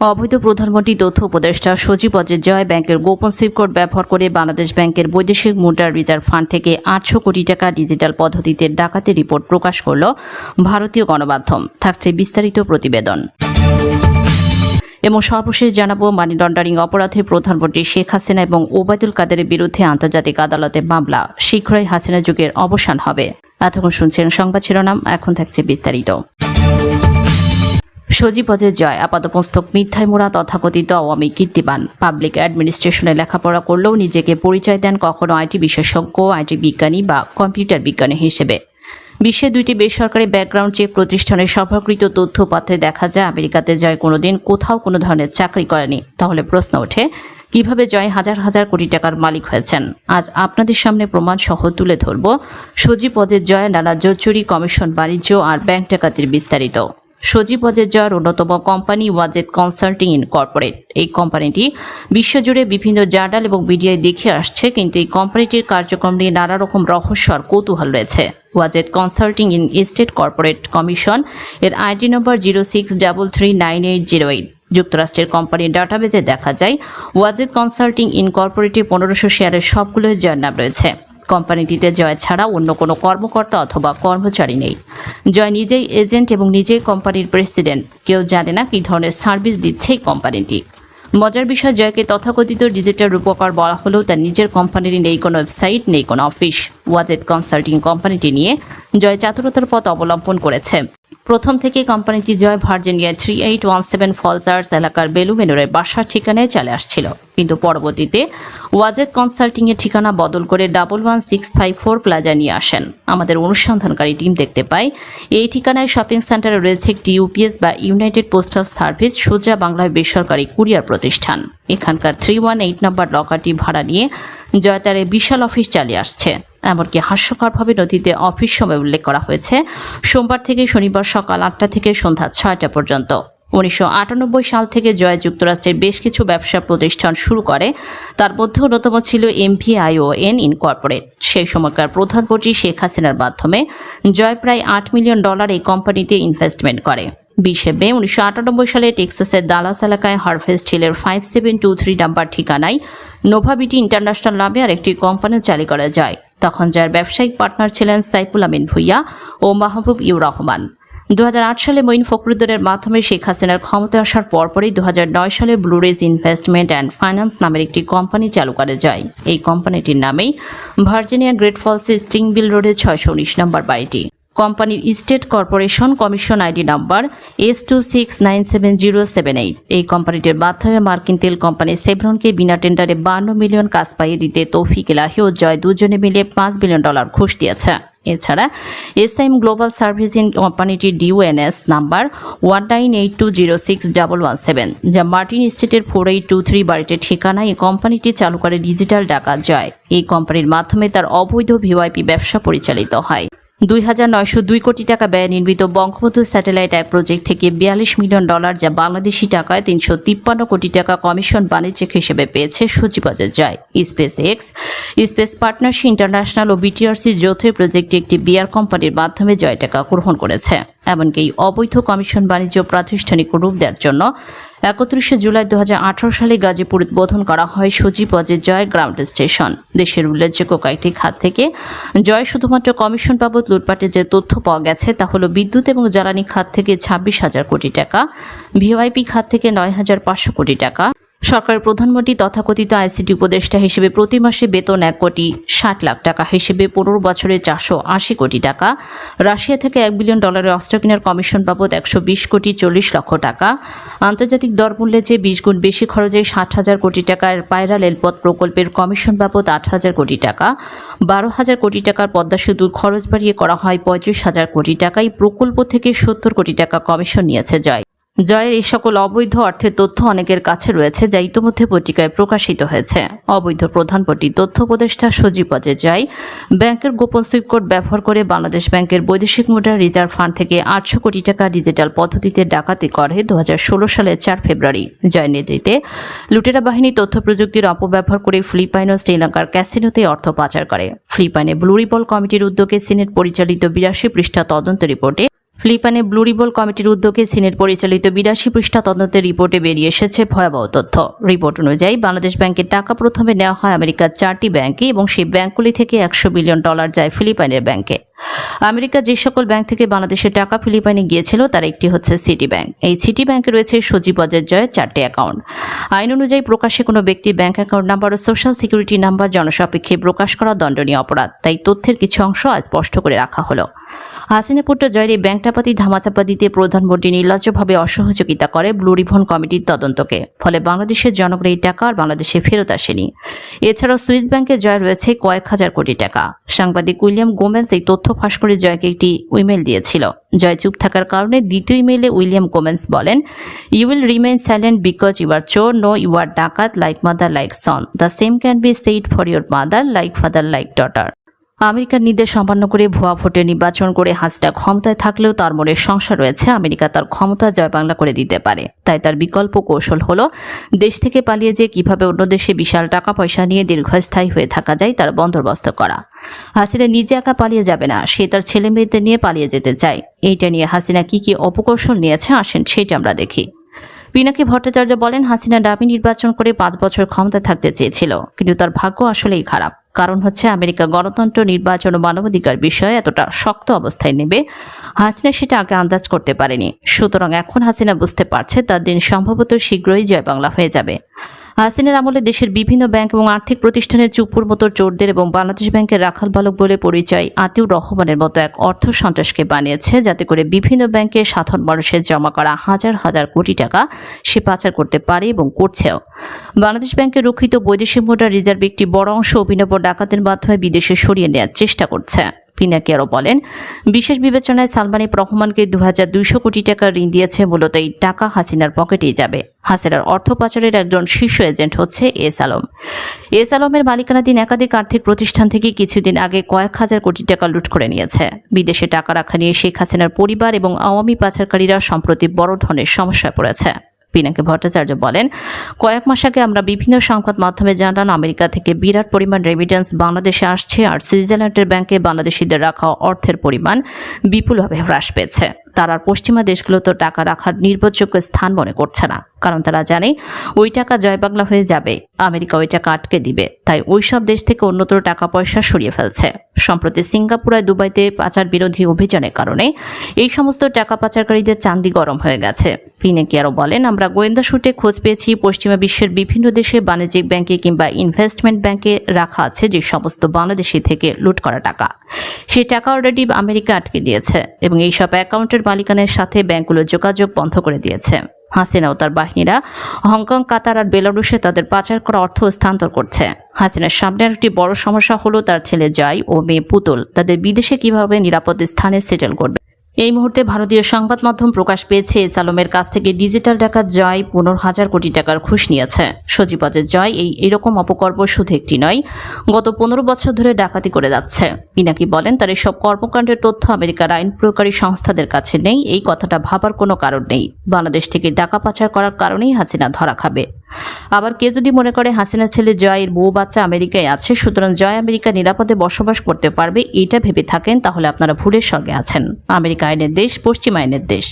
অবৈধ প্রধানমন্ত্রী তথ্য উপদেষ্টা সজীব অজয় জয় ব্যাংকের গোপন সিপ কোড ব্যবহার করে বাংলাদেশ ব্যাংকের বৈদেশিক মুদ্রা রিজার্ভ ফান্ড থেকে আটশো কোটি টাকা ডিজিটাল পদ্ধতিতে ডাকাতি রিপোর্ট প্রকাশ করল ভারতীয় গণমাধ্যম। থাকছে বিস্তারিত প্রতিবেদন। এবং সর্বশেষ জানাব মানি লন্ডারিং অপরাধে প্রধানমন্ত্রী শেখ হাসিনা এবং ওবায়দুল কাদেরের বিরুদ্ধে আন্তর্জাতিক আদালতে মামলা। শীঘ্রই হাসিনা যুগের অবসান হবে। এতক্ষণ শুনছেন সংবাদ শিরোনাম, এখন থাকছে বিস্তারিত। সজীবদের জয়। আপাতমস্তক মিথ্যায় মোড়া তথাকথিত আওয়ামী কীর্তিবান। পাবলিক অ্যাডমিনিস্ট্রেশনে লেখাপড়া করলেও নিজেকে পরিচয় দেন কখনো আইটি বিশেষজ্ঞ, আইটি বিজ্ঞানী বা কম্পিউটার বিজ্ঞানী হিসেবে। বিশ্বে দুইটি বেসরকারি ব্যাকগ্রাউন্ড চেক প্রতিষ্ঠানের সভাকৃত তথ্য দেখা যায়, আমেরিকাতে জয় কোনোদিন কোথাও কোনো ধরনের চাকরি করেনি। তাহলে প্রশ্ন ওঠে, কীভাবে জয় হাজার হাজার কোটি টাকার মালিক হয়েছেন? আজ আপনাদের সামনে প্রমাণ সহ তুলে ধরব সজীব পদের জয়, নানা জোরচুরি, কমিশন বাণিজ্য আর ব্যাংক ডাকাতির বিস্তারিত। সজীব ওয়াজেদ জয়ের অন্যতম company Wazed consulting in corporate এই কোম্পানিটি বিশ্বজুড়ে বিভিন্ন জার্নাল এবং মিডিয়ায় দেখে আসছে, কিন্তু এই কোম্পানিটির কার্যক্রম নিয়ে নানা রকম রহস্য আর কৌতূহল রয়েছে। Wazed consulting in state corporate commission এর ID number zero six double three nine eight zero eight. যুক্তরাষ্ট্রের কোম্পানির ডাটাবেজে দেখা যায়, ওয়াজেদ কনসাল্টিং ইনকর্পোরেটে পনেরোশো শেয়ারের সবগুলো জয়ের নাম রয়েছে। কোম্পানিটিতে জয় ছাড়া অন্য কোনো কর্মকর্তা অথবা কর্মচারী নেই। জয় নিজেই এজেন্ট এবং নিজেই কোম্পানির প্রেসিডেন্ট। কেউ জানে না কী ধরনের সার্ভিস দিচ্ছে এই কোম্পানিটি। মজার বিষয়, জয়কে তথাকথিত ডিজিটাল রূপকার বলা হলেও তার নিজের কোম্পানির নেই কোনো ওয়েবসাইট, নেই কোনো অফিস। ওয়াজেট কনসাল্টিং কোম্পানিটি নিয়ে জয় চাতুরতার পথ অবলম্বন করেছে। প্রথম থেকে কোম্পানিটি Joy Virginia three eight one seven Falls Church এলাকার বেলুমেনুরের বাসার ঠিকানায় চলে আসছিল। কিন্তু পরবর্তীতে ওয়াজেদ কনসাল্টিং এর ঠিকানা বদল করে double one six five four plaza নিয়ে আসেন। আমাদের অনুসন্ধানকারী টিম দেখতে পাই এই ঠিকানায় শপিং সেন্টারে রয়েছে একটি ইউপিএস বা ইউনাইটেড পোস্টাল সার্ভিস, সোজা বাংলায় বেসরকারি কুরিয়ার প্রতিষ্ঠান। এখানকার থ্রি ওয়ান এইট নম্বর লকারটি ভাড়া নিয়ে জয় তার বিশাল অফিস চালিয়ে আসছে। এমনকি হাস্যকরভাবে নথিতে অফিস সময় উল্লেখ করা হয়েছে। সোমবার থেকে শনিবার সকাল আটটা থেকে সন্ধ্যা ছয়টা পর্যন্ত। উনিশশো আটানব্বই সাল থেকে জয় যুক্তরাষ্ট্রের বেশ কিছু ব্যবসা প্রতিষ্ঠান শুরু করে। তার মধ্যে অন্যতম ছিল এমভিআইওএন ইনকর্পোরেট। সেই সময়কার প্রধানমন্ত্রী শেখ হাসিনার মাধ্যমে জয় প্রায় আট মিলিয়ন ডলার এই কোম্পানিতে ইনভেস্টমেন্ট করে। বিশে মে উনিশশো আটানব্বই সালে টেক্সাসের দালাস এলাকায় হারভেস্ট হিলের five seven two three number ঠিকানায় নোভাবিটি ইন্টারন্যাশনাল নামে আর একটি কোম্পানি চালু করা যায়। তখন যার ব্যবসায়িক পার্টনার ছিলেন সাইফুল আমিন ভুইয়া ও মাহবুব ইউ রহমান। দু হাজার আট সালে মঈন ফখরুদ্দিনের মাধ্যমে শেখ হাসিনার ক্ষমতায় আসার পরপরই দু হাজার নয় সালে ব্লুরেজ ইনভেস্টমেন্ট অ্যান্ড ফাইন্যান্স নামের একটি কোম্পানি চালু করে যায়। এই কোম্পানিটির নামেই ভার্জিনিয়া গ্রেট ফলসে স্টিংবিল রোডে ছয়শো উনিশ নম্বর বাড়িটি। কোম্পানির state corporation commission ID number S two six nine seven zero seven eight এই কোম্পানিটির মাধ্যমে মার্কিন তেল কোম্পানি সেভরনকে বিনা টেন্ডারে বান্ন মিলিয়ন কাজ পাইয়ে দিতে তৌফিক এলাহি ও জয় দুজনে মিলে পাঁচ বিলিয়ন ডলার ঘুষ দিয়েছে। এছাড়া এসআইএম গ্লোবাল সার্ভিসিং কোম্পানিটির DUNS number one nine eight two zero six double one seven যা মার্টিন স্টেটের ফোর এইট টু থ্রি বাড়িটির ঠিকানায় এই কোম্পানিটি চালু করে ডিজিটাল ডাকা যায়। এই কোম্পানির মাধ্যমে তার অবৈধ ভিওআইপি ব্যবসা পরিচালিত হয়। দুই হাজার নয়শো দুই কোটি টাকা ব্যয় নির্মিত বঙ্গবন্ধু স্যাটেলাইট অ্যাপ প্রজেক্ট থেকে বিয়াল্লিশ মিলিয়ন ডলার যা বাংলাদেশি টাকায় তিনশো তিপ্পান্ন কোটি টাকা কমিশন বাণিজ্যিক হিসেবে পেয়েছে সচিবাজার Joy. SpaceX space partnership international ও বিটিআরসি যৌথ প্রজেক্টে একটি বিয়ার কোম্পানির মাধ্যমে জয় টাকা গ্রহণ করেছে। এমনকি অবৈধ কমিশন বাণিজ্য প্রাতিষ্ঠানিক রূপ দেওয়ার জন্য একত্রিশে জুলাই দু হাজার আঠারো সালে গাজীপুর উদ্বোধন করা হয় সজীব অজের জয় গ্রাউন্ড স্টেশন। দেশের উল্লেখযোগ্য কয়েকটি খাত থেকে জয় শুধুমাত্র কমিশন বাবদ লুটপাটের যে তথ্য পাওয়া গেছে তা হলো বিদ্যুৎ এবং জ্বালানি খাত থেকে ছাব্বিশ হাজার কোটি টাকা, ভিওআইপি খাত থেকে নয় হাজার পাঁচশো কোটি টাকা সরকারের প্রধানমন্ত্রী তথাকথিত আইসিটি উপদেষ্টা হিসেবে প্রতি মাসে বেতন এক কোটি ষাট লাখ টাকা হিসেবে পনেরো বছরে চারশো আশি কোটি টাকা। রাশিয়া থেকে এক বিলিয়ন ডলারের অস্ত্র কেনার কমিশন বাবদ একশো বিশ কোটি চল্লিশ লক্ষ টাকা। আন্তর্জাতিক দর মূল্যে যে বিশ গুণ বেশি খরচে ষাট হাজার কোটি টাকার পায়রা রেলপথ প্রকল্পের কমিশন বাবদ আট হাজার কোটি টাকা। বারো হাজার কোটি টাকার পদ্মা সেতুর খরচ বাড়িয়ে করা হয় পঁয়ত্রিশ হাজার কোটি টাকা এই প্রকল্প থেকে সত্তর কোটি টাকা কমিশন নিয়েছে জয়। জয়ের এই সকল অবৈধ অর্থের তথ্য অনেকের কাছে রয়েছে, যা ইতোমধ্যে পত্রিকায় প্রকাশিত হয়েছে। অবৈধ প্রধানমন্ত্রী তথ্য উপদেষ্টা সজীব অজয় জয়, ব্যাংকের গোপন সুইপ কোড ব্যবহার করে বাংলাদেশ ব্যাংকের বৈদেশিক মুদ্রা রিজার্ভ ফান্ড থেকে আটশো কোটি টাকা ডিজিটাল পদ্ধতিতে ডাকাতি করে দু হাজার ষোলো সালের চার ফেব্রুয়ারি। জয় নেতৃত্বে লুটেরা বাহিনী তথ্য প্রযুক্তির অপব্যবহার করে ফিলিপাইন ও শ্রীলঙ্কার ক্যাসিনোতে অর্থ পাচার করে। ফিলিপাইনে ব্লু রিবল কমিটির উদ্যোগে সিনেট পরিচালিত বিরাশি পৃষ্ঠা তদন্ত রিপোর্টে ফিলিপাইনে ব্লু রিবল কমিটির উদ্যোগে সিনেট পরিচালিত বিরাশি পৃষ্ঠা তদন্তের রিপোর্টে বেরিয়ে এসেছে ভয়াবহ তথ্য। রিপোর্ট অনুযায়ী বাংলাদেশ ব্যাংকের টাকা প্রথমে নেওয়া হয় আমেরিকার চারটি ব্যাংকে এবং সেই ব্যাংকগুলি থেকে একশো বিলিয়ন ডলার যায় ফিলিপাইনের ব্যাংকে। আমেরিকা যে সকল ব্যাংক থেকে বাংলাদেশের টাকা ফিলিপাইনে গিয়েছিল, তার একটি হচ্ছে সিটি ব্যাংক এই সিটি ব্যাংকে রয়েছে সজীব অজয় জয়ের চারটি অ্যাকাউন্ট আইন অনুযায়ী প্রকাশ্যে কোনো ব্যক্তি ব্যাংক অ্যাকাউন্ট নাম্বার ও সোশ্যাল সিকিউরিটি নাম্বার জনসাপেক্ষে প্রকাশ করা দণ্ডনীয় অপরাধ। তাই তথ্যের কিছু অংশ স্পষ্ট করে রাখা হলো। হাসিনা পুত্র জয়ের এই ব্যাংক ডাকাতি ধামাচাপা দিতে প্রধানমন্ত্রী নির্লজ্জভাবে অসহযোগিতা করে ব্লু রিবন কমিটির তদন্তকে। ফলে বাংলাদেশের জনগণ এই টাকা আর বাংলাদেশে ফেরত আসেনি। এছাড়াও সুইস ব্যাংকে জয় রয়েছে কয়েক হাজার কোটি টাকা। সাংবাদিক উইলিয়াম গোমেন্স এই তথ্য ফাঁস করে জয়কে একটি ইমেল দিয়েছিল। জয় চুপ থাকার কারণে দ্বিতীয় ইমেলে উইলিয়াম কোমেন্স বলেন you will remain silent because you are চোর নো ইউ আর ডাকাত like mother like son the same can be said for your mother like father like daughter আমেরিকার নির্দেশ সম্পন্ন করে ভুয়া ভোটে নির্বাচন করে হাসিনা ক্ষমতায় থাকলেও তার মনে সংশয় রয়েছে। আমেরিকা তার ক্ষমতা জয় বাংলা করে দিতে পারে। তাই তার বিকল্প কৌশল হলো, দেশ থেকে পালিয়ে যে কীভাবে অন্য দেশে বিশাল টাকা পয়সা নিয়ে দীর্ঘস্থায়ী হয়ে থাকা যায় তার বন্দোবস্ত করা। হাসিনা নিজে একা পালিয়ে যাবে না, সে তার ছেলে মেয়েদের নিয়ে পালিয়ে যেতে চায়। এইটা নিয়ে হাসিনা কি কি অপকৌশল নিয়েছে আসেন সেটা আমরা দেখি। পিনাকি ভট্টাচার্য বলেন, হাসিনা ডাবি নির্বাচন করে পাঁচ বছর ক্ষমতা থাকতে চেয়েছিল, কিন্তু তার ভাগ্য আসলেই খারাপ। কারণ হচ্ছে আমেরিকা গণতন্ত্র, নির্বাচন ও মানবাধিকার বিষয়ে এতটা শক্ত অবস্থায় নেবে। হাসিনা সেটা আগে আন্দাজ করতে পারেনি। সুতরাং এখন হাসিনা বুঝতে পারছে তার দিন সম্ভবত শীঘ্রই জয় বাংলা হয়ে যাবে। হাসিনার আমলে দেশের বিভিন্ন ব্যাংক এবং আর্থিক প্রতিষ্ঠানের চুপুর মতো চোরদের এবং বাংলাদেশ ব্যাংকের রাখাল বালক বলে পরিচয় আতিউর রহমানের মতো এক অর্থ সন্ত্রাসকে বানিয়েছে, যাতে করে বিভিন্ন ব্যাংকে সাধারণ মানুষের জমা করা হাজার হাজার কোটি টাকা সে পাচার করতে পারে এবং করছেও। বাংলাদেশ ব্যাংকের রক্ষিত বৈদেশিক মুদ্রা রিজার্ভ একটি বড় অংশ অভিনব ডাকাতের মাধ্যমে বিদেশে সরিয়ে নেওয়ার চেষ্টা করছে। পিনাকি আরও বলেন, বিশেষ বিবেচনায় সালমান রহমানকে দু হাজার দুইশো কোটি টাকা ঋণ দিয়েছে, মূলত এই টাকা হাসিনার পকেটেই যাবে। হাসিনার অর্থ পাচারের একজন শীর্ষ এজেন্ট হচ্ছে এস আলম। এস আলমের মালিকানাধীন একাধিক আর্থিক প্রতিষ্ঠান থেকে কিছুদিন আগে কয়েক হাজার কোটি টাকা লুট করে নিয়েছে। বিদেশে টাকা রাখা নিয়ে শেখ হাসিনার পরিবার এবং আওয়ামী পাচারকারীরা সম্প্রতি বড় ধরনের সমস্যায় পড়েছে। পিনাকি ভট্টাচার্য বলেন, কয়েক মাস আগে আমরা বিভিন্ন সংবাদ মাধ্যমে জানলাম আমেরিকা থেকে বিরাট পরিমাণ রেমিটেন্স বাংলাদেশে আসছে আর সুইজারল্যান্ডের ব্যাংকে বাংলাদেশিদের রাখা অর্থের পরিমাণ বিপুলভাবে হ্রাস পেয়েছে। তারা পশ্চিমা দেশগুলোতে টাকা রাখার নির্ভরযোগ্য স্থান মনে করছে না। কারণ তারা জানে ওই টাকা জয় বাংলা হয়ে যাবে। আমেরিকা ওই টাকা আটকে দিবে। তাই ওই সব দেশ থেকে অন্যতর টাকা পয়সা সরিয়ে ফেলছে। সম্প্রতি সিঙ্গাপুর আর দুবাইতে পাচার বিরোধী অভিযানের কারণে এই সমস্ত টাকা পাচারকারীদের চান্দি গরম হয়ে গেছে। পিনেকি আরও বলেন, আমরা গোয়েন্দা সূত্রে খোঁজ পেয়েছি পশ্চিমা বিশ্বের বিভিন্ন দেশে বাণিজ্যিক ব্যাংকে কিংবা ইনভেস্টমেন্ট ব্যাংকে রাখা আছে যে সমস্ত বাংলাদেশি থেকে লুট করা টাকা। সেই টাকা অলরেডি আমেরিকা আটকে দিয়েছে এবং এই সব অ্যাকাউন্টের মালিকানের সাথে ব্যাংকগুলো যোগাযোগ বন্ধ করে দিয়েছে। হাসিনা ও তার বাহিনীরা হংকং, কাতার আর বেলারুশে তাদের পাচার করা অর্থ স্থানান্তর করছে। হাসিনার সামনে একটি বড় সমস্যা হলো তার ছেলে জয় ও মেয়ে পুতুল। তাদের বিদেশে কীভাবে নিরাপদ স্থানে সেটেল করবে? এই মুহূর্তে ভারতীয় সংবাদ মাধ্যম প্রকাশ পেয়েছে এস আলমের কাছ থেকে ডিজিটাল টাকা জয় পনেরো হাজার কোটি টাকার ঘুষ নিয়েছে। সজীবজের জয় এই এরকম অপকর্ম শুধু একটি নয়, গত পনেরো বছর ধরে ডাকাতি করে যাচ্ছে। পিনাকি বলেন, তার এসব কর্মকাণ্ডের তথ্য আমেরিকার আইন প্রয়োগকারী সংস্থাদের কাছে নেই, এই কথাটা ভাবার কোনো কারণ নেই। বাংলাদেশ থেকে টাকা পাচার করার কারণেই হাসিনা ধরা খাবে। আবার কে যদি মনে করে হাসিনা ছেলে জয়ের বউ বাচ্চা আমেরিকায় আছে, সুতরাং জয় আমেরিকা নিরাপদে বসবাস করতে পারবে, এটা ভেবে থাকেন, তাহলে আপনারা ভুলের স্বর্গে আছেন। আমেরিকা আইনের দেশ, পশ্চিম আইনের দেশ।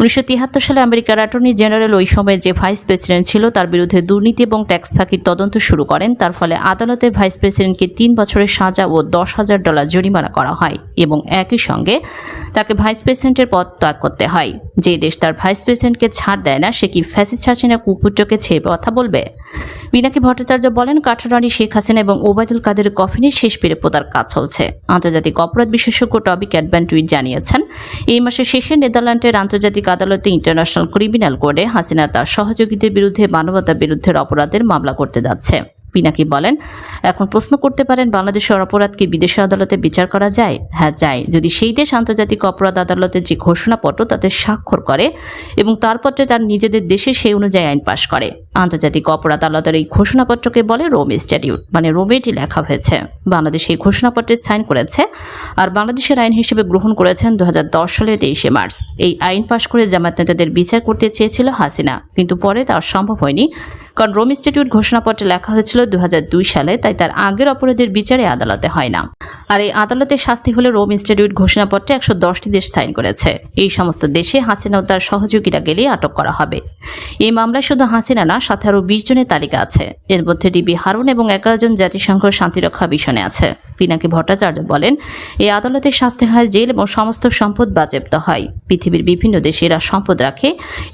উনিশশো তিয়াত্তর সালে আমেরিকার অ্যাটর্নি জেনারেল ওই সময় যে ভাইস প্রেসিডেন্ট ছিল, তার বিরুদ্ধে দুর্নীতি এবং ট্যাক্স ফাঁকির তদন্ত শুরু করেন। তার ফলে আদালতে ভাইস প্রেসিডেন্টকে তিন বছরের সাজা ও দশ হাজার ডলার জরিমানা করা হয় এবং একই সঙ্গে তাকে ভাইস প্রেসিডেন্টের পদ ত্যাগ করতে হয়। যে দেশ তার ভাইস প্রেসিডেন্টকে ছাড় দেয় না, সে কি ফ্যাসিস্ট হাসিনা কুপুত্রকে ছেয়ে কথা বলবে। বিনাকি ভট্টাচার্য বলেন, কাঠারানি শেখ হাসিনা এবং ওবায়দুল কাদের কফিনের শেষ পেরে পোতার কাজ চলছে। আন্তর্জাতিক অপরাধ বিশেষজ্ঞ টবি ক্যাডব্যান টুইট জানিয়েছেন, এই মাসের শেষে নেদারল্যান্ডের আন্তর্জাতিক আদালতে ইন্টারন্যাশনাল ক্রিমিনাল কোর্টে হাসিনা তার সহযোগীদের বিরুদ্ধে মানবতা বিরুদ্ধের অপরাধের মামলা করতে যাচ্ছে। পিনাকি বলেন? এখন প্রশ্ন করতে পারেন বাংলাদেশের অপরাধ কি বিদেশি আদালতে বিচার করা যায়? হ্যাঁ যায়। যদি সেই দেশ আন্তর্জাতিক অপরাধ আদালতের যে ঘোষণাপত্র তাতে স্বাক্ষর করে এবং তারপরে তার নিজেদের দেশে সেই অনুযায়ী আইন পাশ করে। আন্তর্জাতিক অপরাধ আদালতের এই ঘোষণাপত্রকে বলে রোম স্ট্যাটিউট মানে রোমে এটি লেখা হয়েছে। বাংলাদেশ এই ঘোষণাপত্রে সাইন করেছে আর বাংলাদেশের আইন হিসেবে গ্রহণ করেছেন দু হাজার দশ সালের তেইশে মার্চ। এই আইন পাশ করে জামায়াত নেতাদের বিচার করতে চেয়েছিল হাসিনা, কিন্তু পরে তা সম্ভব হয়নি। কারণ রোম ইনস্টিটিউট ঘোষণাপত্রে লেখা হয়েছিল দু হাজার দুই সালে, তাই তার আগের অপরাধের বিচারে আদালতে হয় না। আর এই আদালতের শাস্তি হলে রোম ইনস্টিটিউট ঘোষণাপত্রে একশো দশটি দেশ সাইন করেছে। এই সমস্ত দেশে হাসিনা ও তার সহযোগীরা গেলে আটক করা হবে। এই মামলায় শুধু হাসিনা না, সাথে আরও বিশ জনের তালিকা আছে। এর মধ্যে ডিবি হারুন এবং এগারো জন জাতিসংঘ শান্তিরক্ষা মিশনে আছে। পিনাকি ভট্টাচার্য বলেন, এই আদালতের শাস্তি হয় জেল এবং সমস্ত সম্পদ বাজেপ্ত হয়। পৃথিবীর বিভিন্ন দেশে এরা সম্পদ রাখে,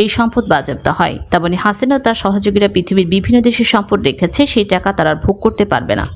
এই সম্পদ বাজেপ্ত হয়। তেমনি হাসিনা ও তার সহযোগীরা পৃথিবীর বিভিন্ন দেশে সম্পদ রেখেছে সেই টাকা তারা ভোগ করতে পারবে না।